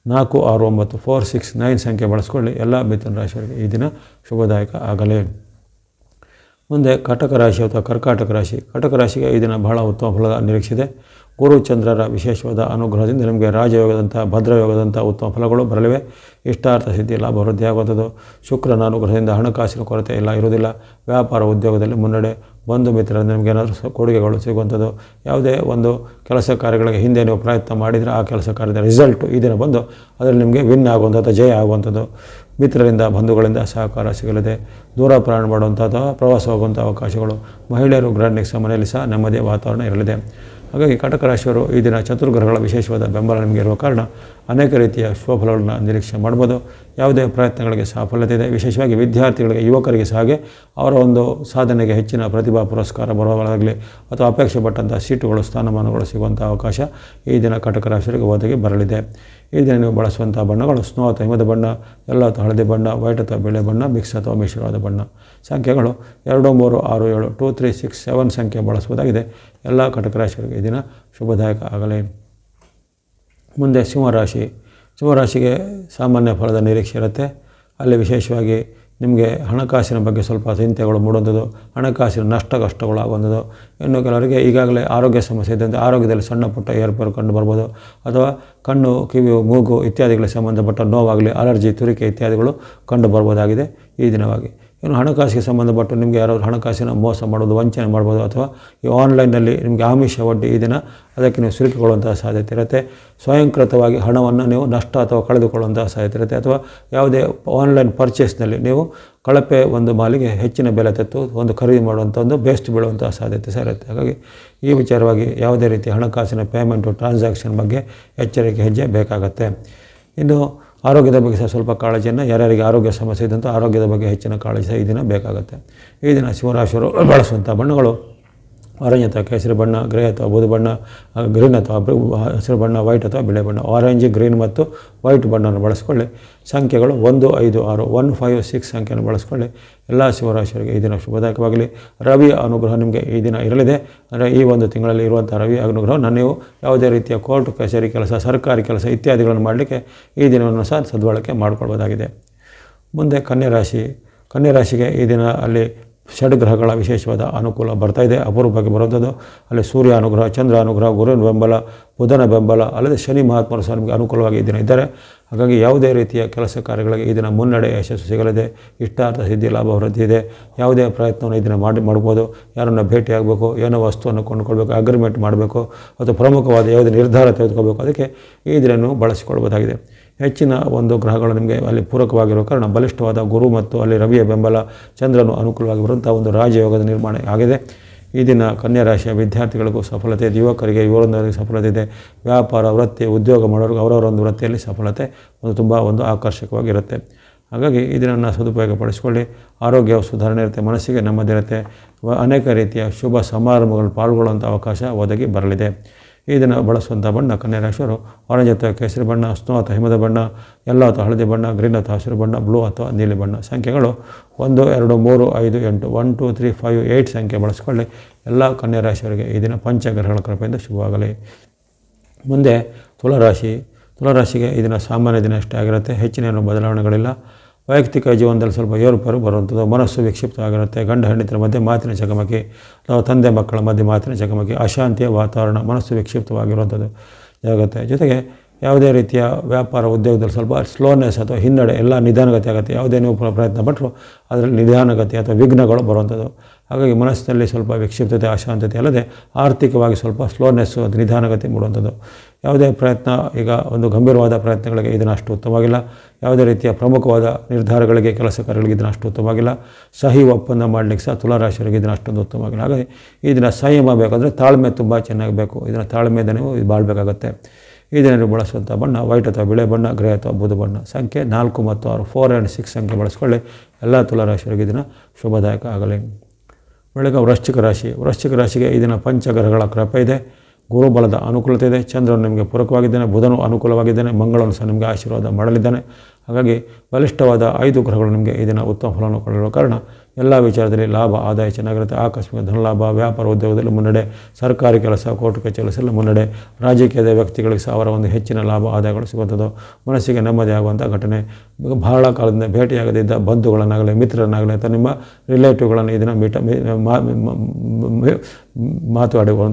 ನಾಲ್ಕು, ಆರು, ಒಂಬತ್ತು ಫೋರ್ ಸಿಕ್ಸ್ ನೈನ್ ಸಂಖ್ಯೆ ಬಳಸ್ಕೊಳ್ಳಿ. ಎಲ್ಲ ಮಿಥುನ ರಾಶಿಯವರಿಗೆ ಈ ದಿನ ಶುಭದಾಯಕ ಆಗಲಿ. ಮುಂದೆ ಕಟಕ ರಾಶಿ ಅಥವಾ ಕರ್ಕಾಟಕ ರಾಶಿ. ಕಟಕ ರಾಶಿಗೆ ಈ ದಿನ ಬಹಳ ಉತ್ತಮ ಫಲದ ನಿರೀಕ್ಷಿದೆ ಗುರುಚಂದ್ರರ ಗುರು ಚಂದ್ರರ ವಿಶೇಷವಾದ ಅನುಗ್ರಹದಿಂದ ನಿಮಗೆ ರಾಜಯೋಗದಂಥ, ಭದ್ರಯೋಗದಂಥ ಉತ್ತಮ ಫಲಗಳು ಬರಲಿವೆ. ಇಷ್ಟಾರ್ಥ ಸಿದ್ಧಿ, ಲಾಭ, ವೃದ್ಧಿ ಆಗುವಂಥದ್ದು. ಶುಕ್ರನ ಅನುಗ್ರಹದಿಂದ ಹಣಕಾಸಿನ ಕೊರತೆ ಎಲ್ಲ ಇರುವುದಿಲ್ಲ. ವ್ಯಾಪಾರ ಉದ್ಯೋಗದಲ್ಲಿ ಮುನ್ನಡೆ. ಬಂಧು ಮಿತ್ರರಿಂದ ನಿಮಗೆ ಏನಾದರೂ ಸ ಕೊಡುಗೆಗಳು ಸಿಗುವಂಥದ್ದು. ಯಾವುದೇ ಒಂದು ಕೆಲಸ ಕಾರ್ಯಗಳಿಗೆ ಹಿಂದೆ ನೀವು ಪ್ರಯತ್ನ ಮಾಡಿದರೆ ಆ ಕೆಲಸ ಕಾರ್ಯದ ರಿಸಲ್ಟು ಈ ದಿನ ಬಂದು ಅದರಲ್ಲಿ ನಿಮಗೆ ವಿನ್ ಆಗುವಂಥದ್ದು, ಜಯ ಆಗುವಂಥದ್ದು. ಮಿತ್ರರಿಂದ, ಬಂಧುಗಳಿಂದ ಸಹಕಾರ ಸಿಗಲಿದೆ. ದೂರ ಪ್ರಯಾಣ ಮಾಡುವಂಥ ಅಥವಾ ಪ್ರವಾಸ ಹೋಗುವಂಥ ಅವಕಾಶಗಳು ಮಹಿಳೆಯರು ಗೃಹಿಣಿಗೆ ಮನೆಯಲ್ಲಿ ಸಹ ನೆಮ್ಮದಿಯ ವಾತಾವರಣ ಇರಲಿದೆ. ಹಾಗಾಗಿ ಕಟಕ ರಾಶಿಯವರು ಈ ದಿನ ಚತುರ್ಗ್ರಹಗಳ ವಿಶೇಷವಾದ ಬೆಂಬಲ ನಿಮಗೆ ಇರುವ ಕಾರಣ ಅನೇಕ ರೀತಿಯ ಶುಭಫಲಗಳನ್ನು ನಿರೀಕ್ಷೆ ಮಾಡ್ಬೋದು. ಯಾವುದೇ ಪ್ರಯತ್ನಗಳಿಗೆ ಸಾಫಲ್ಯತೆ ಇದೆ. ವಿಶೇಷವಾಗಿ ವಿದ್ಯಾರ್ಥಿಗಳಿಗೆ, ಯುವಕರಿಗೆ ಸಹ ಹಾಗೆ ಅವರ ಒಂದು ಸಾಧನೆಗೆ ಹೆಚ್ಚಿನ ಪ್ರತಿಭಾ ಪುರಸ್ಕಾರ ಬರುವಾಗಲಿ ಅಥವಾ ಅಪೇಕ್ಷೆ ಪಟ್ಟಂಥ ಸೀಟುಗಳು, ಸ್ಥಾನಮಾನಗಳು ಸಿಗುವಂಥ ಅವಕಾಶ ಈ ದಿನ ಕಟಕ ರಾಶಿಗೆ ಒದಗಿ ಬರಲಿದೆ. ಈ ದಿನ ನೀವು ಬಳಸುವಂಥ ಬಣ್ಣಗಳು ಸ್ನೋ ಅಥವಾ ಹಿಮದ ಬಣ್ಣ, ಎಲ್ಲ ಅಥವಾ ಹಳದಿ ಬಣ್ಣ, ವೈಟ್ ಅಥವಾ ಬಿಳೆ ಬಣ್ಣ, ಮಿಕ್ಸ್ ಅಥವಾ ಮಿಶ್ರವಾದ ಬಣ್ಣ. ಸಂಖ್ಯೆಗಳು ಎರಡು, ಮೂರು, ಆರು, ಏಳು, ಟೂ, ತ್ರೀ, ಸಿಕ್ಸ್, ಸೆವೆನ್ ಸಂಖ್ಯೆ ಬಳಸುವುದಾಗಿದೆ ಎಲ್ಲ ಕಟಕ ರಾಶಿಗಳಿಗೆ ಈ ದಿನ ಶುಭದಾಯಕ ಆಗಲಿ. ಮುಂದೆ ಸಿಂಹರಾಶಿ. ಸಿಂಹರಾಶಿಗೆ ಸಾಮಾನ್ಯ ಫಲದ ನಿರೀಕ್ಷೆ ಇರುತ್ತೆ. ಅಲ್ಲಿ ವಿಶೇಷವಾಗಿ ನಿಮಗೆ ಹಣಕಾಸಿನ ಬಗ್ಗೆ ಸ್ವಲ್ಪ ಚಿಂತೆಗಳು ಮೂಡುವಂಥದ್ದು. ಹಣಕಾಸಿನ ನಷ್ಟ ಕಷ್ಟಗಳು ಆಗುವಂಥದ್ದು ಇನ್ನು ಕೆಲವರಿಗೆ ಈಗಾಗಲೇ ಆರೋಗ್ಯ ಸಮಸ್ಯೆ ಇದ್ದಂತೆ ಆರೋಗ್ಯದಲ್ಲಿ ಸಣ್ಣ ಪುಟ್ಟ ಏರ್ಪೇರು ಕಂಡು ಬರ್ಬೋದು. ಅಥವಾ ಕಣ್ಣು ಕಿವಿ ಮೂಗು ಇತ್ಯಾದಿಗಳಿಗೆ ಸಂಬಂಧಪಟ್ಟ ನೋವಾಗಲಿ, ಅಲರ್ಜಿ, ತುರಿಕೆ ಇತ್ಯಾದಿಗಳು ಕಂಡು ಬರ್ಬೋದಾಗಿದೆ ಈ ದಿನವಾಗಿ. ಇನ್ನು ಹಣಕಾಸಿಗೆ ಸಂಬಂಧಪಟ್ಟು ನಿಮಗೆ ಯಾರಾದರೂ ಹಣಕಾಸಿನ ಮೋಸ ಮಾಡೋದು, ವಂಚನೆ ಮಾಡ್ಬೋದು ಅಥವಾ ಈ ಆನ್ಲೈನಲ್ಲಿ ನಿಮಗೆ ಆಮಿಷ ಒಡ್ಡಿ ಈ ದಿನ ಅದಕ್ಕೆ ನೀವು ಸಿಲುಕಿಕೊಳ್ಳುವಂತಹ ಸಾಧ್ಯತೆ ಇರುತ್ತೆ. ಸ್ವಯಂಕೃತವಾಗಿ ಹಣವನ್ನು ನೀವು ನಷ್ಟ ಅಥವಾ ಕಳೆದುಕೊಳ್ಳುವಂತಹ ಸಾಧ್ಯತೆ ಇರುತ್ತೆ. ಅಥವಾ ಯಾವುದೇ ಆನ್ಲೈನ್ ಪರ್ಚೇಸ್ನಲ್ಲಿ ನೀವು ಕಳಪೆ ಒಂದು ಮಾಲಿಗೆ ಹೆಚ್ಚಿನ ಬೆಲೆ ತೆತ್ತು ಒಂದು ಖರೀದಿ ಮಾಡುವಂಥ ಒಂದು ಬೇಸ್ಟ್ ಬೀಳುವಂತಹ ಸಾಧ್ಯತೆ ಸಹ ಇರುತ್ತೆ. ಹಾಗಾಗಿ ಈ ವಿಚಾರವಾಗಿ ಯಾವುದೇ ರೀತಿ ಹಣಕಾಸಿನ ಪೇಮೆಂಟು ಟ್ರಾನ್ಸಾಕ್ಷನ್ ಬಗ್ಗೆ ಎಚ್ಚರಿಕೆ ಹೆಜ್ಜೆ ಬೇಕಾಗತ್ತೆ. ಇನ್ನು ಆರೋಗ್ಯದ ಬಗ್ಗೆ ಸಹ ಸ್ವಲ್ಪ ಕಾಳಜಿಯನ್ನು ಯಾರ್ಯಾರಿಗೆ ಆರೋಗ್ಯ ಸಮಸ್ಯೆ ಇದ್ದಂಥ ಆರೋಗ್ಯದ ಬಗ್ಗೆ ಹೆಚ್ಚಿನ ಕಾಳಜಿ ಸಹ ಈ ದಿನ ಬೇಕಾಗುತ್ತೆ. ಈ ದಿನ ಶಿವರಾಶಿಯವರು ಬಳಸುವಂಥ ಬಣ್ಣಗಳು ಆರೆಂಜ್ ಅಥವಾ ಕೇಸರಿ ಬಣ್ಣ ಗ್ರೇ ಅಥವಾ ಬೂದು ಬಣ್ಣ ಗ್ರೀನ್ ಅಥವಾ ಹಸಿರು ಬಣ್ಣ, ವೈಟ್ ಅಥವಾ ಬಿಳೆ ಬಣ್ಣ, ಆರೆಂಜ್, ಗ್ರೀನ್ ಮತ್ತು ವೈಟ್ ಬಣ್ಣವನ್ನು ಬಳಸ್ಕೊಳ್ಳಿ. ಸಂಖ್ಯೆಗಳು ಒಂದು, ಐದು, ಆರು, ಒನ್, ಫೈವ್, ಸಿಕ್ಸ್ ಸಂಖ್ಯೆಯನ್ನು ಬಳಸ್ಕೊಳ್ಳಿ. ಎಲ್ಲ ಶಿವರಾಶಿಯವರಿಗೆ ಈ ದಿನ ಶುಭದಾಯಕವಾಗಲಿ. ರವಿ ಅನುಗ್ರಹ ನಿಮಗೆ ಈ ದಿನ ಇರಲಿದೆ. ಅಂದರೆ ಈ ಒಂದು ತಿಂಗಳಲ್ಲಿ ಇರುವಂಥ ರವಿ ಅನುಗ್ರಹವನ್ನು ನೀವು ಯಾವುದೇ ರೀತಿಯ ಕೋರ್ಟ್, ಕಚೇರಿ ಕೆಲಸ, ಸರ್ಕಾರಿ ಕೆಲಸ ಇತ್ಯಾದಿಗಳನ್ನು ಮಾಡಲಿಕ್ಕೆ ಈ ದಿನವನ್ನು ಸಹ ಸದ್ಬಳಕೆ ಮಾಡಿಕೊಳ್ಬೋದಾಗಿದೆ. ಮುಂದೆ ಕನ್ಯಾ ರಾಶಿ. ಈ ದಿನ ಅಲ್ಲಿ ಷಡ್ಗ್ರಹಗಳ ವಿಶೇಷವಾದ ಅನುಕೂಲ ಬರ್ತಾ ಇದೆ. ಅಪರೂಪಕ್ಕೆ ಬರುವಂಥದ್ದು ಅಲ್ಲಿ ಸೂರ್ಯ ಅನುಗ್ರಹ, ಚಂದ್ರ ಅನುಗ್ರಹ, ಗುರುವಿನ ಬೆಂಬಲ, ಬುಧನ ಬೆಂಬಲ, ಅಲ್ಲದೆ ಶನಿ ಮಹಾತ್ಮರ ಸಹ ಅನುಕೂಲವಾಗಿ ಈ ದಿನ ಇದ್ದಾರೆ. ಹಾಗಾಗಿ ಯಾವುದೇ ರೀತಿಯ ಕೆಲಸ ಕಾರ್ಯಗಳಿಗೆ ಈ ದಿನ ಮುನ್ನಡೆ ಯಶಸ್ಸು ಸಿಗಲಿದೆ. ಇಷ್ಟಾರ್ಥ ಸಿದ್ಧಿ, ಲಾಭ, ವೃದ್ಧಿ ಇದೆ. ಯಾವುದೇ ಪ್ರಯತ್ನವನ್ನು ಈ ದಿನ ಮಾಡಿ ಮಾಡ್ಬೋದು. ಯಾರನ್ನು ಭೇಟಿಯಾಗಬೇಕು ಏನೋ ವಸ್ತುವನ್ನು ಕೊಂಡುಕೊಳ್ಬೇಕು ಅಗ್ರಿಮೆಂಟ್ ಮಾಡಬೇಕು, ಅಥವಾ ಪ್ರಮುಖವಾದ ಯಾವುದೇ ನಿರ್ಧಾರ ತೆಗೆದುಕೋಬೇಕು ಅದಕ್ಕೆ ಈ ದಿನ ಬಳಸಿಕೊಳ್ಬೋದಾಗಿದೆ. ಹೆಚ್ಚಿನ ಒಂದು ಗ್ರಹಗಳು ನಿಮಗೆ ಅಲ್ಲಿ ಪೂರಕವಾಗಿರೋ ಕಾರಣ ಬಲಿಷ್ಠವಾದ ಗುರು ಮತ್ತು ಅಲ್ಲಿ ರವಿಯ ಬೆಂಬಲ ಚಂದ್ರನು ಅನುಕೂಲವಾಗಿ ಬರುವಂಥ ಒಂದು ರಾಜಯೋಗದ ನಿರ್ಮಾಣ ಆಗಿದೆ. ಈ ದಿನ ಕನ್ಯಾ ರಾಶಿಯ ವಿದ್ಯಾರ್ಥಿಗಳಿಗೂ ಸಫಲತೆ ಇದೆ. ಯುವಕರಿಗೆ ಯುವರೊಂದರಿಗೆ ಸಫಲತೆ ಇದೆ. ವ್ಯಾಪಾರ, ವೃತ್ತಿ, ಉದ್ಯೋಗ ಮಾಡೋರಿಗೆ ಅವರವರ ಒಂದು ವೃತ್ತಿಯಲ್ಲಿ ಸಫಲತೆ ಒಂದು ತುಂಬ ಒಂದು ಆಕರ್ಷಕವಾಗಿರುತ್ತೆ. ಹಾಗಾಗಿ ಇದನ್ನು ಸದುಪಯೋಗಪಡಿಸಿಕೊಳ್ಳಿ. ಆರೋಗ್ಯ, ಸುಧಾರಣೆ ಇರುತ್ತೆ. ಮನಸ್ಸಿಗೆ ನೆಮ್ಮದಿರುತ್ತೆ ಅನೇಕ ರೀತಿಯ ಶುಭ ಸಮಾರಂಭಗಳು ಪಾಲ್ಗೊಳ್ಳುವಂಥ ಅವಕಾಶ ಒದಗಿ ಬರಲಿದೆ. ಈ ದಿನ ಬಳಸುವಂಥ ಬಣ್ಣ ಕನ್ಯಾ ರಾಶಿಯವರು ಆರೆಂಜ್ ಅಥವಾ ಕೇಸರಿ ಬಣ್ಣ ಸ್ನೋ ಅಥವಾ ಹಿಮದ ಬಣ್ಣ ಎಲ್ಲ ಅಥವಾ ಹಳದಿ ಬಣ್ಣ ಗ್ರೀನ್ ಅಥವಾ ಹಸಿರು ಬಣ್ಣ ಬ್ಲೂ ಅಥವಾ ನೀಲಿ ಬಣ್ಣ ಸಂಖ್ಯೆಗಳು ಒಂದು, ಎರಡು, ಮೂರು, ಐದು, ಎಂಟು one two three five eight ಸಂಖ್ಯೆ ಬಳಸ್ಕೊಳ್ಳಿ. ಎಲ್ಲ ಕನ್ಯಾ ರಾಶಿಯವರಿಗೆ ಈ ದಿನ ಪಂಚಗ್ರಹಗಳ ಕೃಪೆಯಿಂದ ಶುಭವಾಗಲಿ. ಮುಂದೆ ತುಲಾರಾಶಿ. ತುಲಾರಾಶಿಗೆ ಈ ದಿನ ಸಾಮಾನ್ಯ ದಿನ ಅಷ್ಟೇ ಆಗಿರುತ್ತೆ. ಹೆಚ್ಚಿನ ಏನು ಬದಲಾವಣೆಗಳಿಲ್ಲ. ವೈಯಕ್ತಿಕ ಜೀವನದಲ್ಲಿ ಸ್ವಲ್ಪ ಏರುಪೇರು ಬರುವಂಥದ್ದು, ಮನಸ್ಸು ವಿಕ್ಷಿಪ್ತವಾಗಿರುತ್ತೆ ಗಂಡ ಹೆಂಡತಿರ ಮಧ್ಯೆ ಮಾತಿನ ಚಕಮಕಿ, ಅಥವಾ ತಂದೆ ಮಕ್ಕಳ ಮಧ್ಯೆ ಮಾತಿನ ಚಕಮಕಿ, ಅಶಾಂತಿಯ ವಾತಾವರಣ, ಮನಸ್ಸು ವಿಕ್ಷಿಪ್ತವಾಗಿರುವಂಥದ್ದು ಆಗುತ್ತೆ ಜೊತೆಗೆ ಯಾವುದೇ ರೀತಿಯ ವ್ಯಾಪಾರ ಉದ್ಯೋಗದಲ್ಲಿ ಸ್ವಲ್ಪ ಸ್ಲೋನೆಸ್ ಅಥವಾ ಹಿನ್ನಡೆ, ಎಲ್ಲ ನಿಧಾನಗತಿ ಆಗುತ್ತೆ. ಯಾವುದೇ ನೀವು ಪ್ರಯತ್ನ ಪಟ್ಟರು ಅದರಲ್ಲಿ ನಿಧಾನಗತಿ ಅಥವಾ ವಿಘ್ನಗಳು ಬರುವಂಥದ್ದು. ಹಾಗಾಗಿ ಮನಸ್ಸಿನಲ್ಲಿ ಸ್ವಲ್ಪ ವಿಕ್ಷಿಪ್ತತೆ, ಅಶಾಂತತೆ ಅಲ್ಲದೆ ಆರ್ಥಿಕವಾಗಿ ಸ್ವಲ್ಪ ಸ್ಲೋನೆಸ್ಸು ಅದು ನಿಧಾನಗತಿ ಮೂಡುವಂಥದ್ದು. ಯಾವುದೇ ಪ್ರಯತ್ನ, ಈಗ ಒಂದು ಗಂಭೀರವಾದ ಪ್ರಯತ್ನಗಳಿಗೆ ಇದನ್ನು ಅಷ್ಟು ಉತ್ತಮವಾಗಿಲ್ಲ. ಯಾವುದೇ ರೀತಿಯ ಪ್ರಮುಖವಾದ ನಿರ್ಧಾರಗಳಿಗೆ ಕೆಲಸ ಕಾರ್ಯಗಳಿಗೆ ಇದನ್ನು ಅಷ್ಟು ಉತ್ತಮವಾಗಿಲ್ಲ. ಸಹಿ ಒಪ್ಪಂದ ಮಾಡಲಿಕ್ಕೆ ಸಹ ತುಲಾರಾಶಿಯವರಿಗೆ ಇದನ್ನು ಅಷ್ಟೊಂದು ಉತ್ತಮವಾಗಿಲ್ಲ. ಹಾಗಾಗಿ ಇದನ್ನು ಸಹಿ ಸಂಯಮ ಬೇಕಂದರೆ ತಾಳ್ಮೆ ತುಂಬ ಚೆನ್ನಾಗಿ ಬೇಕು. ಇದನ್ನು ತಾಳ್ಮೆಯಿಂದ ನೀವು ಇದು ಬಾಳಬೇಕಾಗತ್ತೆ. ಇದನ್ನು ಬಳಸುವಂಥ ಬಣ್ಣ ವೈಟ್ ಅಥವಾ ಬಿಳೆ ಬಣ್ಣ, ಗ್ರೇ ಅಥವಾ ಬುಧ ಬಣ್ಣ. ಸಂಖ್ಯೆ ನಾಲ್ಕು ಮತ್ತು ಆರು ಫೋರ್ ಆ್ಯಂಡ್ ಸಿಕ್ಸ್ ಸಂಖ್ಯೆ ಬಳಸ್ಕೊಳ್ಳಿ. ಎಲ್ಲ ತುಲಾರಾಶಿಯವರಿಗೆ ಇದನ್ನು ಶುಭದಾಯಕ ಆಗಲಿ. ಬೆಳಗ್ಗೆ ವೃಶ್ಚಿಕ ರಾಶಿ. ವೃಶ್ಚಿಕ ರಾಶಿಗೆ ಇದನ್ನು ದಿನ ಪಂಚಗ್ರಹಗಳ ಕೃಪೆ ಇದೆ. ಗುರುಬಲದ ಅನುಕೂಲತೆ ಇದೆ. ಚಂದ್ರನು ನಿಮಗೆ ಪೂರಕವಾಗಿದ್ದಾನೆ ಬುಧನು ಅನುಕೂಲವಾಗಿದ್ದಾನೆ ಮಂಗಳನು ಸಹ ನಿಮಗೆ ಆಶೀರ್ವಾದ ಮಾಡಲಿದ್ದಾನೆ. ಹಾಗಾಗಿ ಬಲಿಷ್ಠವಾದ ಐದು ಗ್ರಹಗಳು ನಿಮಗೆ ಈ ದಿನ ಉತ್ತಮ ಫಲವನ್ನು ಕೊಡಲು ಕಾರಣ ಎಲ್ಲ ವಿಚಾರದಲ್ಲಿ ಲಾಭ, ಆದಾಯ ಚೆನ್ನಾಗಿರುತ್ತೆ. ಆಕಸ್ಮಿಕ ಧನಲಾಭ ವ್ಯಾಪಾರ ಉದ್ಯೋಗದಲ್ಲಿ ಮುನ್ನಡೆ, ಸರ್ಕಾರಿ ಕೆಲಸ, ಕೋರ್ಟ್ ಕಚೇರಿಸಲು ಮುನ್ನಡೆ, ರಾಜಕೀಯದ ವ್ಯಕ್ತಿಗಳಿಗೆ ಸಾವಿರ ಒಂದು ಹೆಚ್ಚಿನ ಲಾಭ, ಆದಾಯಗಳು ಸಿಗುವಂಥದ್ದು. ಮನಸ್ಸಿಗೆ ನೆಮ್ಮದಿ ಆಗುವಂಥ ಘಟನೆ. ಬಹಳ ಕಾಲದಿಂದ ಭೇಟಿಯಾಗದಿದ್ದ ಬಂಧುಗಳನ್ನಾಗಲಿ, ಮಿತ್ರರನ್ನಾಗಲಿ ಅಥವಾ ನಿಮ್ಮ ರಿಲೇಟಿವ್ಗಳನ್ನು ಇದನ್ನು ಮೀಟ ಮೀ- ಮಾ- ಮ- ಮ-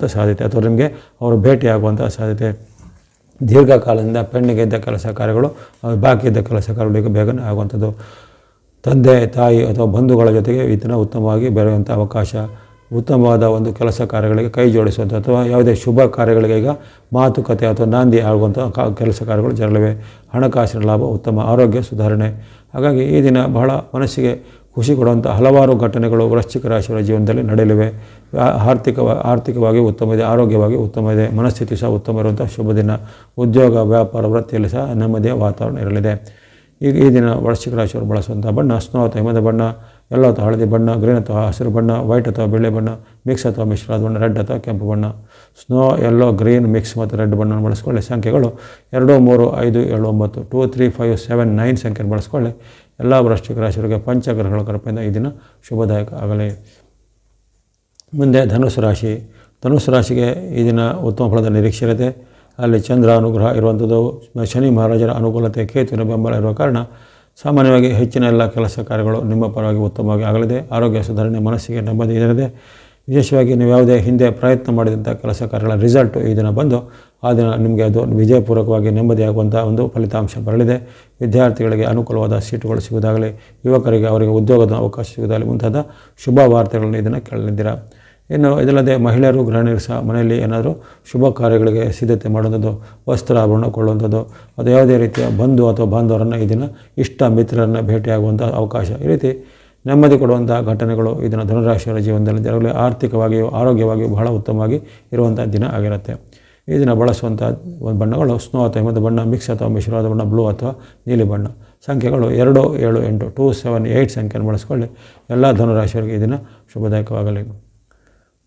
ಸಾಧ್ಯತೆ ಅಥವಾ ನಿಮಗೆ ಅವರು ಭೇಟಿಯಾಗುವಂಥ ಸಾಧ್ಯತೆ. ದೀರ್ಘಕಾಲದಿಂದ ಪೆಂಡಿಂಗ್ ಇದ್ದ ಕೆಲಸ ಕಾರ್ಯಗಳು ಬಾಕಿ ಇದ್ದ ಕೆಲಸ ಕಾರ್ಯಗಳಿಗೆ ಬೇಗನೆ ಆಗುವಂಥದ್ದು. ತಂದೆ, ತಾಯಿ ಅಥವಾ ಬಂಧುಗಳ ಜೊತೆಗೆ ಇದನ್ನು ಉತ್ತಮವಾಗಿ ಬೆರೆಯುವಂಥ ಅವಕಾಶ, ಉತ್ತಮವಾದ ಒಂದು ಕೆಲಸ ಕಾರ್ಯಗಳಿಗೆ ಕೈ ಜೋಡಿಸುವಂಥ ಅಥವಾ ಯಾವುದೇ ಶುಭ ಕಾರ್ಯಗಳಿಗೆ ಈಗ ಮಾತುಕತೆ ಅಥವಾ ನಾಂದಿ ಆಗುವಂಥ ಕೆಲಸ ಕಾರ್ಯಗಳು ಜರಲಿವೆ ಹಣಕಾಸಿನ ಲಾಭ, ಉತ್ತಮ ಆರೋಗ್ಯ ಸುಧಾರಣೆ. ಹಾಗಾಗಿ ಈ ದಿನ ಬಹಳ ಮನಸ್ಸಿಗೆ ಖುಷಿ ಕೊಡುವಂಥ ಹಲವಾರು ಘಟನೆಗಳು ವೃಶ್ಚಿಕ ರಾಶಿಯವರ ಜೀವನದಲ್ಲಿ ನಡೆಯಲಿವೆ. ಆರ್ಥಿಕ ಆರ್ಥಿಕವಾಗಿ ಉತ್ತಮ ಇದೆ, ಆರೋಗ್ಯವಾಗಿ ಉತ್ತಮ ಇದೆ, ಮನಸ್ಥಿತಿ ಸಹ ಉತ್ತಮ ಇರುವಂಥ ಶುಭ ದಿನ. ಉದ್ಯೋಗ, ವ್ಯಾಪಾರ, ವೃತ್ತಿಯಲ್ಲಿ ಸಹ ನೆಮ್ಮದಿಯ ವಾತಾವರಣ ಇರಲಿದೆ. ಈಗ ಈ ದಿನ ವೃಶ್ಚಿಕ ರಾಶಿಯವರು ಬಳಸುವಂಥ ಬಣ್ಣ, ಸ್ನೋ ಅಥವಾ ಹಿಮದ ಬಣ್ಣ, ಎಲ್ಲೋ ಅಥವಾ ಹಳದಿ ಬಣ್ಣ, ಗ್ರೀನ್ ಅಥವಾ ಹಸಿರು ಬಣ್ಣ, ವೈಟ್ ಅಥವಾ ಬಿಳಿ ಬಣ್ಣ, ಮಿಕ್ಸ್ ಅಥವಾ ಮಿಶ್ರಾದ ಬಣ್ಣ, ರೆಡ್ ಅಥವಾ ಕೆಂಪು ಬಣ್ಣ. ಸ್ನೋ ಎಲ್ಲೋ ಗ್ರೀನ್ ಮಿಕ್ಸ್ ಮತ್ತು ರೆಡ್ ಬಣ್ಣವನ್ನು ಬಳಸ್ಕೊಳ್ಳಿ. ಸಂಖ್ಯೆಗಳು ಎರಡು, ಮೂರು, ಐದು, ಏಳು, ಒಂಬತ್ತು, two, three, five, seven, nine ಸಂಖ್ಯೆಯನ್ನು ಬಳಸ್ಕೊಳ್ಳಿ. ಎಲ್ಲ ವೃಶ್ಚಿಕ ರಾಶಿಯವರಿಗೆ ಪಂಚಗ್ರಹಗಳ ಕೃಪೆಯಿಂದ ಈ ದಿನ ಶುಭದಾಯಕ. ಆಗಲಿ ಮುಂದೆ ಧನುಸು ರಾಶಿ. ಧನುಸು ರಾಶಿಗೆ ಈ ದಿನ ಉತ್ತಮ ಫಲದ ನಿರೀಕ್ಷೆ ಇರುತ್ತೆ. ಅಲ್ಲಿ ಚಂದ್ರ ಅನುಗ್ರಹ ಇರುವಂಥದ್ದು. ಶನಿ ಮಹಾರಾಜರ ಅನುಕೂಲತೆ, ಕೇತುವಿನ ಬೆಂಬಲ ಇರುವ ಕಾರಣ ಸಾಮಾನ್ಯವಾಗಿ ಹೆಚ್ಚಿನ ಎಲ್ಲ ಕೆಲಸ ಕಾರ್ಯಗಳು ನಿಮ್ಮ ಪರವಾಗಿ ಉತ್ತಮವಾಗಿ ಆಗಲಿದೆ. ಆರೋಗ್ಯ ಸುಧಾರಣೆ ಮನಸ್ಸಿಗೆ ನೆಮ್ಮದಿ ಇರಲಿದೆ ವಿಶೇಷವಾಗಿ ನೀವು ಯಾವುದೇ ಹಿಂದೆ ಪ್ರಯತ್ನ ಮಾಡಿದಂಥ ಕೆಲಸ ಕಾರ್ಯಗಳ ರಿಸಲ್ಟು ಈ ದಿನ ಬಂದು, ಆ ದಿನ ನಿಮಗೆ ಅದು ವಿಜಯಪೂರ್ವಕವಾಗಿ ನೆಮ್ಮದಿಯಾಗುವಂಥ ಒಂದು ಫಲಿತಾಂಶ ಬರಲಿದೆ. ವಿದ್ಯಾರ್ಥಿಗಳಿಗೆ ಅನುಕೂಲವಾದ ಸೀಟುಗಳು ಸಿಗುವುದಾಗಲಿ ಯುವಕರಿಗೆ ಅವರಿಗೆ ಉದ್ಯೋಗದ ಅವಕಾಶ ಸಿಗುವುದಾಗಲಿ ಮುಂತಾದ ಶುಭ ವಾರ್ತೆಗಳನ್ನು ಇದನ್ನು ಕೇಳಲಿದ್ದೀರಾ? ಇನ್ನು ಇದಲ್ಲದೆ ಮಹಿಳೆಯರು ಗೃಹಿಣಿಯರು ಸಹ ಮನೆಯಲ್ಲಿ ಏನಾದರೂ ಶುಭ ಕಾರ್ಯಗಳಿಗೆ ಸಿದ್ಧತೆ ಮಾಡುವಂಥದ್ದು ವಸ್ತ್ರಾಭರಣ ಕೊಳ್ಳುವಂಥದ್ದು, ಅದು ಯಾವುದೇ ರೀತಿಯ ಬಂಧು ಅಥವಾ ಬಾಂಧವರನ್ನು ಈ ದಿನ ಇಷ್ಟ ಮಿತ್ರರನ್ನು ಭೇಟಿಯಾಗುವಂಥ ಅವಕಾಶ ಈ ರೀತಿ ನೆಮ್ಮದಿ ಕೊಡುವಂತಹ ಘಟನೆಗಳು ಇದನ್ನು ಧನುರಾಶಿಯವರ ಜೀವನದಲ್ಲಿ ಜರಗಲಿ, ಆರ್ಥಿಕವಾಗಿಯೂ ಆರೋಗ್ಯವಾಗಿಯೂ ಬಹಳ ಉತ್ತಮವಾಗಿ ಇರುವಂಥ ದಿನ ಆಗಿರುತ್ತೆ. ಈ ದಿನ ಬಳಸುವಂಥ ಒಂದು ಬಣ್ಣಗಳು ಸ್ನೋ ಅಥವಾ ಹಿಮದ ಬಣ್ಣ ಮಿಕ್ಸ್ ಅಥವಾ ಮಿಶ್ರವಾದ ಬಣ್ಣ ಬ್ಲೂ ಅಥವಾ ನೀಲಿ ಬಣ್ಣ. ಸಂಖ್ಯೆಗಳು ಎರಡು, ಏಳು, ಎಂಟು ಟೂ ಸೆವೆನ್ ಏಯ್ಟ್ ಸಂಖ್ಯೆಯನ್ನು ಬಳಸ್ಕೊಳ್ಳಿ. ಎಲ್ಲ ಧನುರಾಶಿಯವರಿಗೆ ಈ ದಿನ ಶುಭದಾಯಕವಾಗಲಿ.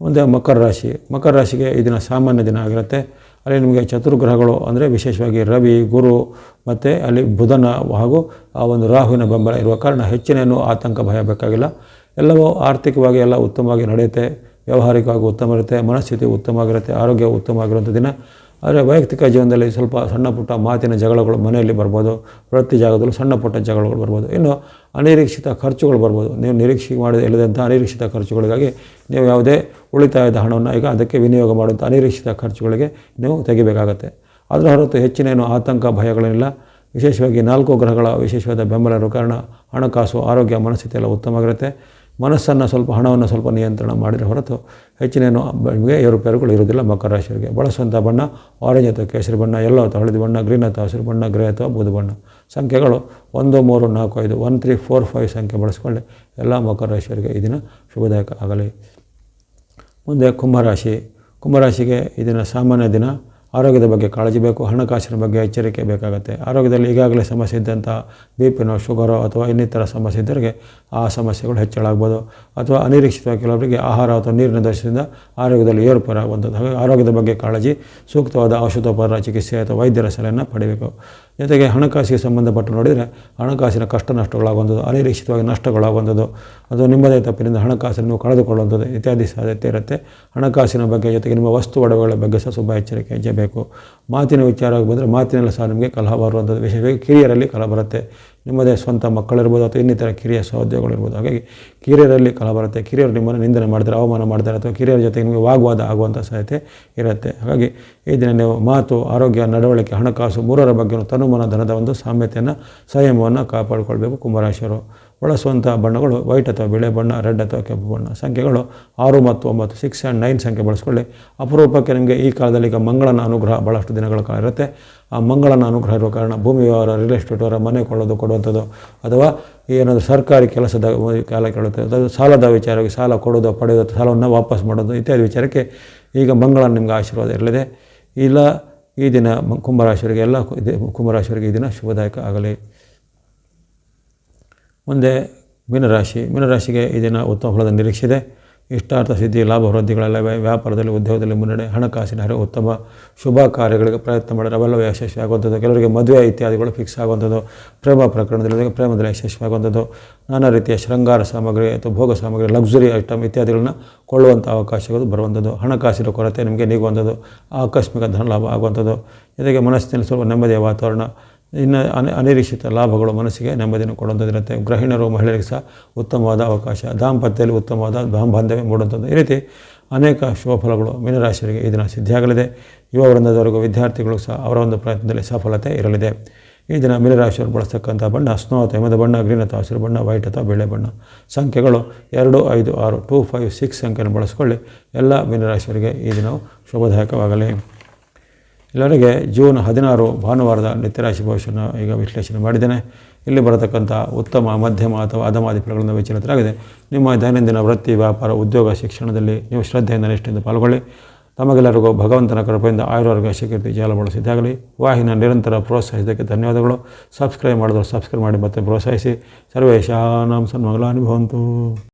ಮುಂದೆ ಮಕರ ರಾಶಿ. ಮಕರ ರಾಶಿಗೆ ಈ ಸಾಮಾನ್ಯ ದಿನ ಆಗಿರುತ್ತೆ. ಅಲ್ಲಿ ನಿಮಗೆ ಚತುರ್ಗ್ರಹಗಳು ಅಂದರೆ ವಿಶೇಷವಾಗಿ ರವಿ, ಗುರು ಮತ್ತು ಅಲ್ಲಿ ಬುಧನ ಹಾಗೂ ಆ ಒಂದು ರಾಹುವಿನ ಬೆಂಬಲ ಇರುವ ಕಾರಣ ಹೆಚ್ಚಿನೇನು ಆತಂಕ ಭಯ ಬೇಕಾಗಿಲ್ಲ ಎಲ್ಲವೂ ಆರ್ಥಿಕವಾಗಿ ಎಲ್ಲ ಉತ್ತಮವಾಗಿ ನಡೆಯುತ್ತೆ. ವ್ಯಾವಹಾರಿಕವಾಗಿ ಉತ್ತಮ ಇರುತ್ತೆ. ಮನಸ್ಥಿತಿ ಉತ್ತಮವಾಗಿರುತ್ತೆ. ಆರೋಗ್ಯ ಉತ್ತಮವಾಗಿರುವಂಥ ದಿನ. ಆದರೆ ವೈಯಕ್ತಿಕ ಜೀವನದಲ್ಲಿ ಸ್ವಲ್ಪ ಸಣ್ಣ ಪುಟ್ಟ ಮಾತಿನ ಜಗಳಗಳು ಮನೆಯಲ್ಲಿ ಬರ್ಬೋದು ವೃತ್ತಿ ಜಾಗದಲ್ಲೂ ಸಣ್ಣ ಪುಟ್ಟ ಜಗಳಗಳು ಬರ್ಬೋದು. ಇನ್ನು ಅನಿರೀಕ್ಷಿತ ಖರ್ಚುಗಳು ಬರ್ಬೋದು. ನೀವು ನಿರೀಕ್ಷೆ ಮಾಡಿದ ಇಲ್ಲದಂಥ ಅನಿರೀಕ್ಷಿತ ಖರ್ಚುಗಳಿಗಾಗಿ ನೀವು ಯಾವುದೇ ಉಳಿತಾಯದ ಹಣವನ್ನು ಈಗ ಅದಕ್ಕೆ ವಿನಿಯೋಗ ಮಾಡುವಂಥ ಅನಿರೀಕ್ಷಿತ ಖರ್ಚುಗಳಿಗೆ ನೀವು ತೆಗಿಬೇಕಾಗತ್ತೆ. ಅದರ ಹೊರತು ಹೆಚ್ಚಿನೇನು ಆತಂಕ, ಭಯಗಳೇನಿಲ್ಲ. ವಿಶೇಷವಾಗಿ ನಾಲ್ಕು ಗ್ರಹಗಳ ವಿಶೇಷವಾದ ಬೆಂಬಲ ಇರೋ ಕಾರಣ ಹಣಕಾಸು, ಆರೋಗ್ಯ, ಮನಸ್ಥಿತಿ ಎಲ್ಲ ಉತ್ತಮವಾಗಿರುತ್ತೆ. ಮನಸ್ಸನ್ನು ಸ್ವಲ್ಪ ಹಣವನ್ನು ಸ್ವಲ್ಪ ನಿಯಂತ್ರಣ ಮಾಡಿದರೆ ಹೊರತು ಹೆಚ್ಚಿನೇನು ಏರುಪೇರುಗಳು ಇರುವುದಿಲ್ಲ. ಮಕರ ರಾಶಿಯವರಿಗೆ ಬಳಸುವಂಥ ಬಣ್ಣ ಆರೆಂಜ್ ಅಥವಾ ಕೇಸರಿ ಬಣ್ಣ ಎಲ್ಲೋ ಅಥವಾ ಹಳದಿ ಬಣ್ಣ ಗ್ರೀನ್ ಅಥವಾ ಹಸಿರು ಬಣ್ಣ ಗ್ರೇ ಅಥವಾ ಬೂದು ಬಣ್ಣ. ಸಂಖ್ಯೆಗಳು ಒಂದು, ಮೂರು, ನಾಲ್ಕು, ಐದು ಒನ್ ತ್ರೀ ಫೋರ್ ಫೈವ್ ಸಂಖ್ಯೆ ಬಳಸ್ಕೊಳ್ಳಿ. ಎಲ್ಲ ಮಕರ ರಾಶಿಯವರಿಗೆ ಈ ದಿನ ಶುಭದಾಯಕ ಆಗಲಿ. ಮುಂದೆ ಕುಂಭರಾಶಿ ಕುಂಭರಾಶಿಗೆ ಇದನ್ನು ದಿನ ಸಾಮಾನ್ಯ ದಿನ ಆರೋಗ್ಯದ ಬಗ್ಗೆ ಕಾಳಜಿ ಬೇಕು, ಹಣಕಾಸಿನ ಬಗ್ಗೆ ಎಚ್ಚರಿಕೆ ಬೇಕಾಗುತ್ತೆ. ಆರೋಗ್ಯದಲ್ಲಿ ಈಗಾಗಲೇ ಸಮಸ್ಯೆ ಇದ್ದಂಥ ಬಿ ಪಿನೋ ಶುಗರೋ ಅಥವಾ ಇನ್ನಿತರ ಸಮಸ್ಯೆ ಇದ್ದವರಿಗೆ ಆ ಸಮಸ್ಯೆಗಳು ಹೆಚ್ಚಳ ಆಗ್ಬೋದು ಅಥವಾ ಅನಿರೀಕ್ಷಿತವಾಗಿ ಕೆಲವರಿಗೆ ಆಹಾರ ಅಥವಾ ನೀರಿನ ದೋಷದಿಂದ ಆರೋಗ್ಯದಲ್ಲಿ ಏರುಪೇರಾಗುವಂಥದ್ದು. ಹಾಗಾಗಿ ಆರೋಗ್ಯದ ಬಗ್ಗೆ ಕಾಳಜಿ, ಸೂಕ್ತವಾದ ಔಷಧೋಪರ ಚಿಕಿತ್ಸೆ ಅಥವಾ ವೈದ್ಯರ ಸಲಹೆಯನ್ನು ಪಡೆಯಬೇಕು ಜೊತೆಗೆ ಹಣಕಾಸಿಗೆ ಸಂಬಂಧಪಟ್ಟು ನೋಡಿದರೆ ಹಣಕಾಸಿನ ಕಷ್ಟ ನಷ್ಟಗಳಾಗುವಂಥದ್ದು, ಅನಿರೀಕ್ಷಿತವಾಗಿ ನಷ್ಟಗಳಾಗುವಂಥದ್ದು, ಅದು ನಿಮ್ಮದೇ ತಪ್ಪಿನಿಂದ ಹಣಕಾಸನ್ನು ಕಳೆದುಕೊಳ್ಳುವಂಥದ್ದು ಇತ್ಯಾದಿ ಸಾಧ್ಯತೆ ಇರುತ್ತೆ. ಹಣಕಾಸಿನ ಬಗ್ಗೆ ಜೊತೆಗೆ ನಿಮ್ಮ ವಸ್ತು ಒಡವೆಗಳ ಬಗ್ಗೆ ಸಹ ತುಂಬ ಎಚ್ಚರಿಕೆ ಹೆಜ್ಜೆಬೇಕು ಮಾತಿನ ವಿಚಾರವಾಗಿ ಬಂದರೆ ಮಾತಿನಲ್ಲಿ ಸಹ ನಿಮಗೆ ಕಲಹ ಬರುವಂಥದ್ದು, ವಿಶೇಷವಾಗಿ ಕಿರಿಯರಲ್ಲಿ ಕಲಹ ಬರುತ್ತೆ. ನಿಮ್ಮದೇ ಸ್ವಂತ ಮಕ್ಕಳಿರ್ಬೋದು ಅಥವಾ ಇನ್ನಿತರ ಕಿರಿಯ ಸಹೋದ್ಯೋಗಗಳಿರ್ಬೋದು. ಹಾಗಾಗಿ ಕಿರಿಯರಲ್ಲಿ ಕಲ ಬರುತ್ತೆ, ಕಿರಿಯರು ನಿಮ್ಮನ್ನು ನಿಂದನೆ ಮಾಡ್ತಾರೆ, ಅವಮಾನ ಮಾಡ್ತಾರೆ ಅಥವಾ ಕಿರಿಯರ ಜೊತೆಗೆ ನಿಮಗೆ ವಾಗ್ವಾದ ಆಗುವಂಥ ಸಾಧ್ಯತೆ ಇರುತ್ತೆ. ಹಾಗಾಗಿ ಈ ದಿನ ನೀವು ಮಾತು, ಆರೋಗ್ಯ, ನಡವಳಿಕೆ, ಹಣಕಾಸು ಮೂರರ ಬಗ್ಗೆ ತನುಮನ ಧನದ ಒಂದು ಸಾಮ್ಯತೆಯನ್ನು ಸಂಯಮವನ್ನು ಕಾಪಾಡಿಕೊಳ್ಬೇಕು ಕುಂಭರಾಶಿಯವರು. ಬಳಸುವಂಥ ಬಣ್ಣಗಳು ವೈಟ್ ಅಥವಾ ಬಿಳೆ ಬಣ್ಣ ರೆಡ್ ಅಥವಾ ಕೆಂಪು ಬಣ್ಣ. ಸಂಖ್ಯೆಗಳು ಆರು ಮತ್ತು ಒಂಬತ್ತು ಸಿಕ್ಸ್ ಆ್ಯಂಡ್ ನೈನ್ ಸಂಖ್ಯೆ ಬಳಸ್ಕೊಳ್ಳಿ. ಅಪರೂಪಕ್ಕೆ ನಿಮಗೆ ಈ ಕಾಲದಲ್ಲಿ ಈಗ ಮಂಗಳನ ಅನುಗ್ರಹ ಭಾಳಷ್ಟು ದಿನಗಳ ಕಾಲ ಇರುತ್ತೆ. ಆ ಮಂಗಳನ ಅನುಗ್ರಹ ಇರುವ ಕಾರಣ ಭೂಮಿ ವ್ಯವಹಾರ ರಿಯಲ್ ಎಸ್ಟೇಟ್ ಅವರ ಮನೆ ಕೊಳ್ಳೋದು ಕೊಡುವಂಥದ್ದು ಅಥವಾ ಏನಾದರೂ ಸರ್ಕಾರಿ ಕೆಲಸದ ಕಾಲ ಕೇಳುತ್ತೆ. ಅದು ಸಾಲದ ವಿಚಾರವಾಗಿ ಸಾಲ ಕೊಡೋದು, ಪಡೆಯೋದು, ಸಾಲವನ್ನು ವಾಪಸ್ ಮಾಡೋದು ಇತ್ಯಾದಿ ವಿಚಾರಕ್ಕೆ ಈಗ ಮಂಗಳ ನಿಮಗೆ ಆಶೀರ್ವಾದ ಇರಲಿದೆ. ಇಲ್ಲ, ಈ ದಿನ ಕುಂಭರಾಶಿಯವರಿಗೆ ಎಲ್ಲ ಕುಂಭರಾಶಿಯವರಿಗೆ ಈ ದಿನ ಶುಭದಾಯಕ ಆಗಲಿ. ಮುಂದೆ ಮೀನರಾಶಿ. ಮೀನರಾಶಿಗೆ ಈ ದಿನ ಉತ್ತಮ ಫಲದ ನಿರೀಕ್ಷೆ ಇಷ್ಟಾರ್ಥ ಸಿದ್ಧಿ, ಲಾಭ, ವೃದ್ಧಿಗಳೆಲ್ಲ ವ್ಯಾಪಾರದಲ್ಲಿ, ಉದ್ಯೋಗದಲ್ಲಿ ಮುನ್ನಡೆ, ಹಣಕಾಸಿನ ಹರಿವು ಉತ್ತಮ. ಶುಭ ಕಾರ್ಯಗಳಿಗೆ ಪ್ರಯತ್ನ ಮಾಡಿದರೆ ಅವೆಲ್ಲವೂ ಯಶಸ್ವಿ ಆಗುವಂಥದ್ದು ಕೆಲವರಿಗೆ ಮದುವೆ ಇತ್ಯಾದಿಗಳು ಫಿಕ್ಸ್ ಆಗುವಂಥದ್ದು. ಪ್ರೇಮ ಪ್ರಕರಣದಲ್ಲಿ ಪ್ರೇಮದಲ್ಲಿ ಯಶಸ್ವಿ ಆಗುವಂಥದ್ದು ನಾನಾ ರೀತಿಯ ಶೃಂಗಾರ ಸಾಮಗ್ರಿ ಅಥವಾ ಭೋಗ ಸಾಮಗ್ರಿ ಲಕ್ಸುರಿ ಐಟಮ್ ಇತ್ಯಾದಿಗಳನ್ನ ಕೊಳ್ಳುವಂಥ ಅವಕಾಶಗಳು ಬರುವಂಥದ್ದು. ಹಣಕಾಸಿನ ಕೊರತೆ ನಿಮಗೆ ನೀಗುವಂಥದ್ದು. ಆಕಸ್ಮಿಕ ಧನಲಾಭ ಆಗುವಂಥದ್ದು. ಜೊತೆಗೆ ಮನಸ್ಸಿನಲ್ಲಿ ಸ್ವಲ್ಪ ನೆಮ್ಮದಿಯ ವಾತಾವರಣ ಇನ್ನು ಅನ ಅನಿರೀಕ್ಷಿತ ಲಾಭಗಳು ಮನಸ್ಸಿಗೆ ನೆಮ್ಮದಿಯನ್ನು ಕೊಡುವಂಥದ್ದಿರುತ್ತೆ ಗೃಹಿಣರು ಮಹಿಳೆಯರಿಗೆ ಸಹ ಉತ್ತಮವಾದ ಅವಕಾಶ, ದಾಂಪತ್ಯದಲ್ಲಿ ಉತ್ತಮವಾದ ಬಾಂಧವ್ಯ ಮೂಡುವಂಥದ್ದು. ಈ ರೀತಿ ಅನೇಕ ಶುಭಫಲಗಳು ಫಲಗಳು ಮೀನರಾಶಿಯವರಿಗೆ ಈ ದಿನ ಸಿದ್ಧಿಯಾಗಲಿದೆ. ಯುವ ವೃಂದದವರೆಗೂ ವಿದ್ಯಾರ್ಥಿಗಳು ಸಹ ಅವರ ಒಂದು ಪ್ರಯತ್ನದಲ್ಲಿ ಸಫಲತೆ ಇರಲಿದೆ. ಈ ದಿನ ಮೀನರಾಶಿಯವರು ಬಳಸ್ತಕ್ಕಂಥ ಬಣ್ಣ, ಸ್ನೋ ಅಥವಾ ಹಿಮದ ಬಣ್ಣ, ಗ್ರೀನ್ ಅಥವಾ ಹಸಿರು ಬಣ್ಣ, ವೈಟ್ ಅಥವಾ ಬೆಳೆ ಬಣ್ಣ. ಸಂಖ್ಯೆಗಳು ಎರಡು, ಐದು, ಆರು, ಟೂ, ಫೈವ್, ಸಿಕ್ಸ್ ಸಂಖ್ಯೆಯನ್ನು ಬಳಸಿಕೊಳ್ಳಿ. ಎಲ್ಲ ಮೀನರಾಶಿಯವರಿಗೆ ಈ ದಿನವು ಶುಭದಾಯಕವಾಗಲಿ. ಎಲ್ಲರಿಗೆ ಜೂನ್ ಹದಿನಾರು ಭಾನುವಾರದ ನಿತ್ಯರಾಶಿ ಭವಿಷ್ಯವನ್ನು ಈಗ ವಿಶ್ಲೇಷಣೆ ಮಾಡಿದ್ದೇನೆ. ಇಲ್ಲಿ ಬರತಕ್ಕಂಥ ಉತ್ತಮ, ಮಧ್ಯಮ ಅಥವಾ ಅಧಮಾದಿ ಫಲಗಳನ್ನು ವಿಚಾರಿತರಾಗಿದೆ. ನಿಮ್ಮ ದೈನಂದಿನ ವೃತ್ತಿ, ವ್ಯಾಪಾರ, ಉದ್ಯೋಗ, ಶಿಕ್ಷಣದಲ್ಲಿ ನೀವು ಶ್ರದ್ಧೆಯಿಂದ ನಿಷ್ಠೆಯಿಂದ ಪಾಲ್ಗೊಳ್ಳಿ. ತಮಗೆಲ್ಲರಿಗೂ ಭಗವಂತನ ಕೃಪೆಯಿಂದ ಆಯುರ್ವರ್ಗ ಶಿಖರ್ತಿ ಜಾಲ ಬಳಸಿದ್ದಾಗಲಿ ವಾಹಿನ ನಿರಂತರ ಪ್ರೋತ್ಸಾಹಿಸಿದ್ದಕ್ಕೆ ಧನ್ಯವಾದಗಳು. ಸಬ್ಸ್ಕ್ರೈಬ್ ಮಾಡಿದ್ರು ಸಬ್ಸ್ಕ್ರೈಬ್ ಮಾಡಿ ಮತ್ತೆ ಪ್ರೋತ್ಸಾಹಿಸಿ. ಸರ್ವೇಶಾನಾಂ ಸನ್ಮಂಗಲಾನುಭವಂತು